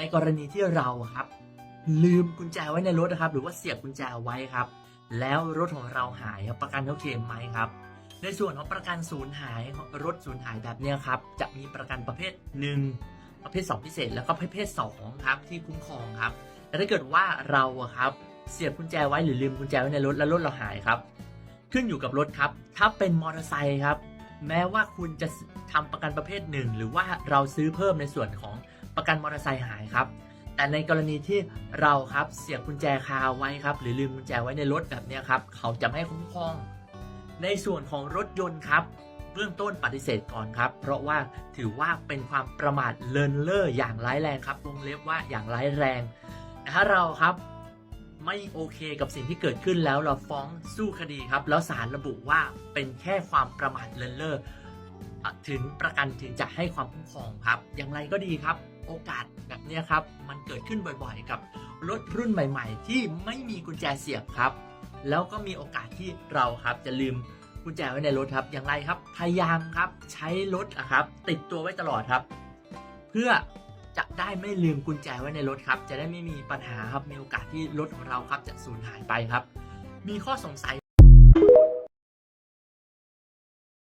ในกรณีที่เราครับ ลืมกุญแจไว้ในรถนะครับ หรือว่าเสียบกุญแจไว้ครับ แล้วรถของเราหายครับประกันเขาเคลมไหมครับ ในส่วนของประกันสูญหายรถสูญหายแบบนี้ครับ จะมีประกันประเภท 1 ประเภท 2 พิเศษ แล้วก็ประเภท2ครับที่คุ้มครองครับแต่ถ้าเกิดว่าเราครับเสียบกุญแจไว้หรือลืมกุญแจไว้ในรถแล้วรถเราหายครับ ขึ้นอยู่กับรถครับ ถ้าเป็นมอเตอร์ไซค์ครับ แม้ว่าคุณจะทำประกันประเภทหนึ่งหรือว่าเราซื้อเพิ่มในส่วนของ ประกันมอเตอร์ไซค์หายครับ แต่ในกรณีที่เราครับเสียบกุญแจคาไว้ครับ หรือลืมกุญแจไว้ในรถแบบนี้ครับ เขาจะไม่ให้คุ้มครอง ในส่วนของรถยนต์ครับเบื้องต้นปฏิเสธก่อนครับ เพราะว่าถือว่าเป็นความประมาทเลินเล่ออย่างร้ายแรงครับวงเล็บว่าอย่างร้ายแรงถ้าเราครับไม่โอเคกับสิ่งที่เกิดขึ้นแล้วเราฟ้องสู้คดีครับ แล้วศาลระบุว่าเป็นแค่ความประมาทเลินเล่อถึงประกันถึงจะให้ความคุ้มครองครับ อย่างไรก็ดีครับ โอกาสแบบนี้ครับ มันเกิดขึ้นบ่อยๆ กับรถรุ่นใหม่ ๆ ที่ไม่มีกุญแจเสียบครับ แล้วก็มีโอกาสที่เราครับจะลืมกุญแจไว้ในรถครับ อย่างไรครับ พยายามครับใช้รถอะครับ ติดตัวไว้ตลอดครับ เพื่อจะได้ไม่ลืมกุญแจไว้ในรถครับ จะได้ไม่มีปัญหาครับ มีโอกาสที่รถของเราครับจะสูญหายไปครับ มีข้อสงสัย